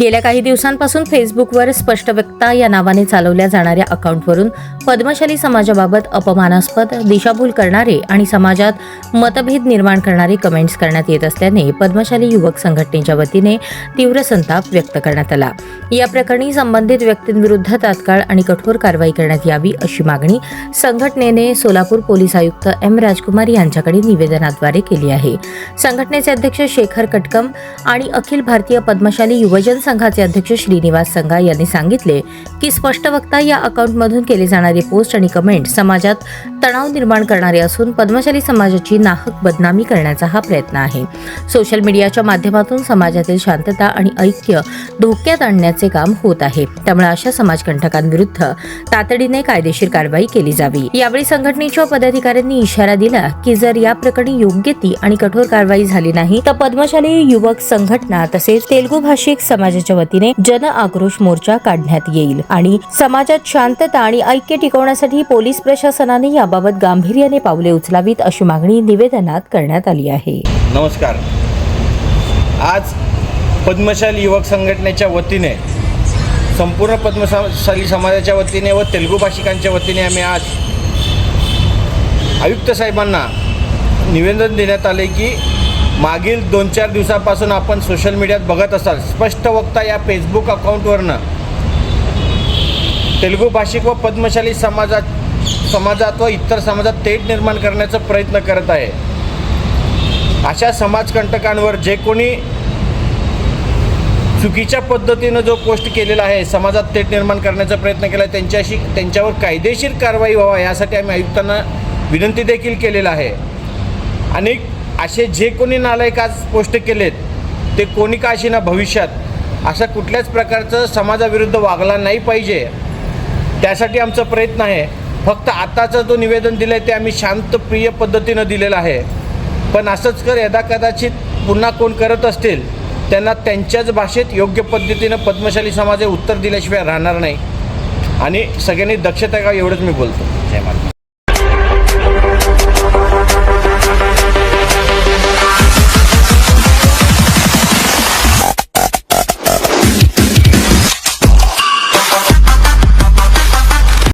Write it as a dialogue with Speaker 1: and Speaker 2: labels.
Speaker 1: गेल्या काही दिवसांपासून फेसबुकवर स्पष्टवक्ता या नावाने चालवल्या जाणाऱ्या अकाउंटवरून पद्मशाली समाजाबाबत अपमानास्पद दिशाभूल करणारे आणि समाजात मतभेद निर्माण करणारे कमेंट्स करण्यात येत असल्याने पद्मशाली युवक संघटनेच्या वतीने तीव्र संताप व्यक्त करण्यात आला. या प्रकरणी संबंधित व्यक्तींविरुद्ध तात्काळ आणि कठोर कारवाई करण्यात यावी अशी मागणी संघटनेने सोलापूर पोलीस आयुक्त एम राजकुमार यांच्याकडे निवेदनाद्वारे केली आहे. संघटनेचे अध्यक्ष शेखर कटकम आणि अखिल भारतीय पद्मशाली युवजन संघाचे अध्यक्ष श्रीनिवास संघा यांनी सांगितले की स्पष्ट वक्ता या अकाउंटमधून केले जाणारे पोस्ट आणि कमेंट समाजात तणाव निर्माण करणारे असून पद्मशाली समाजाची नाहक बदनामी करण्याचा हा प्रयत्न आहे. सोशल मीडियाच्या माध्यमातून समाजातील शांतता आणि ऐक्य धोक्यात आणण्याचे काम होत आहे. त्यामुळे अशा समाजकंटकांविरुद्ध तातडीने कायदेशीर कारवाई केली जावी. यावेळी संघटनेच्या पदाधिकाऱ्यांनी इशारा दिला की जर या प्रकरणी योग्य ती आणि कठोर कारवाई झाली नाही तर पद्मशाली युवक संघटना तसेच तेलुगू भाषिक समाज समाजाच्या वतीने जन आक्रोश मोर्चा काढण्यात येईल. आणि समाजात शांतता आणि ऐक्य टिकवण्यासाठी पोलीस प्रशासनाने याबाबत गांभीर्याने पावले उचलावीत अशी मागणी निवेदनात करण्यात आली आहे.
Speaker 2: नमस्कार. आज पद्मशाली युवक संघटनेच्या वतीने संपूर्ण पद्मशाली समाजाच्या वतीने व तेलुगू भाषिकांच्या वतीने आम्ही आज आयुक्त साहेबांना निवेदन देण्यात आले की मागील दोन चार दिवसापासून आपण सोशल मीडियात बघत असाल. स्पष्ट वक्ता या फेसबुक अकाउंटवरनं तेलुगू भाषिक व पद्मशाली समाजात समाजात व इतर समाजात तेट निर्माण करण्याचा प्रयत्न करत आहे. अशा समाजकंटकांवर जे कोणी चुकीच्या पद्धतीनं जो पोस्ट केलेला आहे समाजात तेट निर्माण करण्याचा प्रयत्न केला आहे त्यांच्याशी त्यांच्यावर कायदेशीर कारवाई व्हावा यासाठी आम्ही आयुक्तांना विनंती देखील केलेला आहे. आणि असे जे कोणी नालायक आज पोस्ट केलेत ते कोणी का अशी ना भविष्यात? अशा कुठल्याच प्रकारचं समाजाविरुद्ध वागला नाही पाहिजे. त्यासाठी आमचा प्रयत्न आहे. फक्त आताचं जो निवेदन दिलं आहे ते आम्ही शांतप्रिय पद्धतीनं दिलेलं आहे. पण असंच कर यदा कदाचित पुन्हा कोण करत असतील त्यांना त्यांच्याच भाषेत योग्य पद्धतीनं पद्मशाली समाज हे उत्तर दिल्याशिवाय राहणार नाही. आणि सगळ्यांनी दक्षता का एवढंच मी बोलतो. जय महाराज